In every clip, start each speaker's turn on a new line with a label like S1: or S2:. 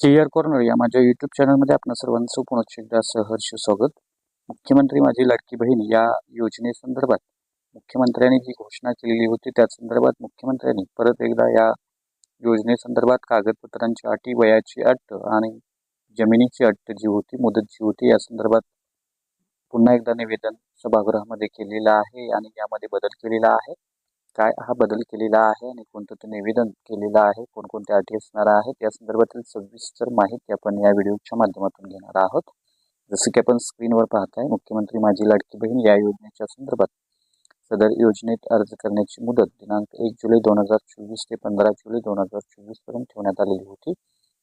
S1: Clear corner या माझ्या YouTube चॅनलमध्ये आपणा सर्वांचं पुनश्च एकदा सहर्ष स्वागत. मुख्यमंत्री माझी लाडकी बहीण या योजनेसंदर्भात मुख्यमंत्र्यांनी जी घोषणा केलेली होती त्या संदर्भात मुख्यमंत्र्यांनी परत एकदा या योजनेसंदर्भात कागदपत्रांची अटी वयाची अट आणि जमिनीची अट जी होती मुदत जी होती या संदर्भात पुन्हा एकदा निवेदन सभागृहामध्ये केलेलं आहे आणि यामध्ये बदल केलेला आहे. काय हा बदल केलेला आहे आणि कोणतं ते निवेदन केलेलं आहे कोणकोणत्या अटी असणार आहेत या संदर्भातील सविस्तर माहिती आपण या व्हिडिओच्या माध्यमातून घेणार आहोत. जसं की आपण स्क्रीनवर पाहताय मुख्यमंत्री माझी लाडकी बहीण या योजनेच्या संदर्भात सदर योजनेत अर्ज करण्याची मुदत दिनांक एक जुलै दोन हजार चोवीस ते पंधरा जुलै दोन हजार चोवीसपर्यंत ठेवण्यात आलेली होती.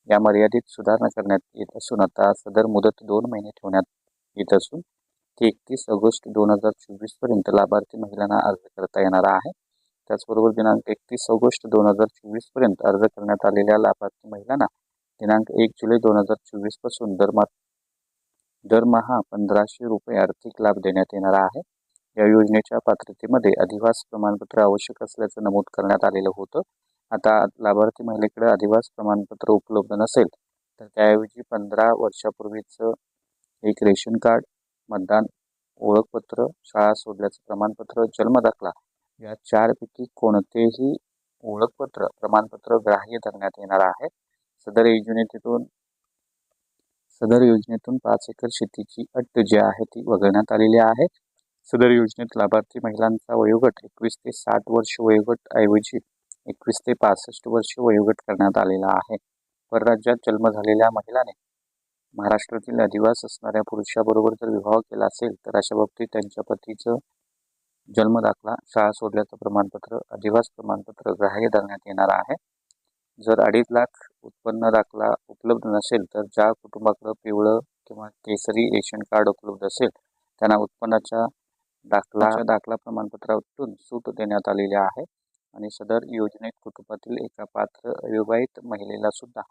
S1: या मर्यादित सुधारणा करण्यात येत असून आता सदर मुदत दोन महिने ठेवण्यात येत असून ती एकतीस ऑगस्ट दोन हजार चोवीसपर्यंत लाभार्थी महिलांना अर्ज करता येणार आहे. त्याचबरोबर दिनांक एकतीस ऑगस्ट दोन हजार चोवीसपर्यंत अर्ज करण्यात आलेल्या लाभार्थी महिलांना दिनांक एक जुलै दोन हजार चोवीसपासून दरमा दरमहा पंधराशे रुपये आर्थिक लाभ देण्यात येणार आहे. या योजनेच्या पात्रतेमध्ये अधिवास प्रमाणपत्र आवश्यक असल्याचं नमूद करण्यात आलेलं होतं. आता लाभार्थी महिलेकडे अधिवास प्रमाणपत्र उपलब्ध नसेल तर त्याऐवजी पंधरा वर्षापूर्वीचं एक रेशन कार्ड मतदान ओळखपत्र शाळा सोडल्याचं प्रमाणपत्र जन्मदाखला या चारपैकी कोणतेही ओळखपत्र प्रमाणपत्र ग्राह्य धरण्यात येणार आहे. सदर योजनेतून सदर योजनेतून पाच एकर शेतीची अट जी आहे ती वगळण्यात आलेली आहे. सदर योजनेत लाभार्थी महिलांचा वयोगट एकवीस ते साठ वर्ष वयोगट ऐवजी एकवीस ते पासष्ट वर्ष वयोगट करण्यात आलेला आहे. परराज्यात जन्म झालेल्या महिलाने महाराष्ट्रातील अधिवास असणाऱ्या पुरुषाबरोबर जर विवाह केला असेल तर अशा बाबतीत त्यांच्या पतीचं जन्म दाखला शाळा सोडल्याचं प्रमाणपत्र अधिवास प्रमाणपत्र ग्राह्य धरण्यात येणार आहे. जर अडीच लाख उत्पन्न दाखला उपलब्ध नसेल तर ज्या कुटुंबाकडं पिवळं किंवा केसरी रेशन कार्ड उपलब्ध असेल त्यांना उत्पन्नाच्या दाखला दाखला प्रमाणपत्रातून सूट देण्यात आलेली आहे आणि सदर योजनेत कुटुंबातील एका पात्र अविवाहित महिलेला सुद्धा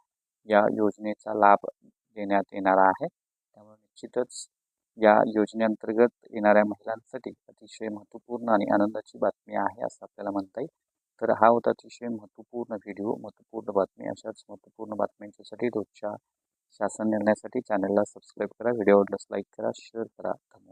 S1: या योजनेचा लाभ देण्यात येणार आहे. त्यामुळे निश्चितच या योजनेअंतर्गत येणाऱ्या महिलांसाठी अतिशय महत्त्वपूर्ण आणि आनंदाची बातमी आहे असं आपल्याला म्हणता येईल. तर हा होता अतिशय महत्त्वपूर्ण व्हिडिओ महत्त्वपूर्ण बातमी. अशाच महत्त्वपूर्ण बातम्यांच्यासाठी रोजच्या शासन निर्णयासाठी चॅनलला सबस्क्राईब करा. व्हिडिओ आवडल्यास लाईक करा शेअर करा. धन्यवाद.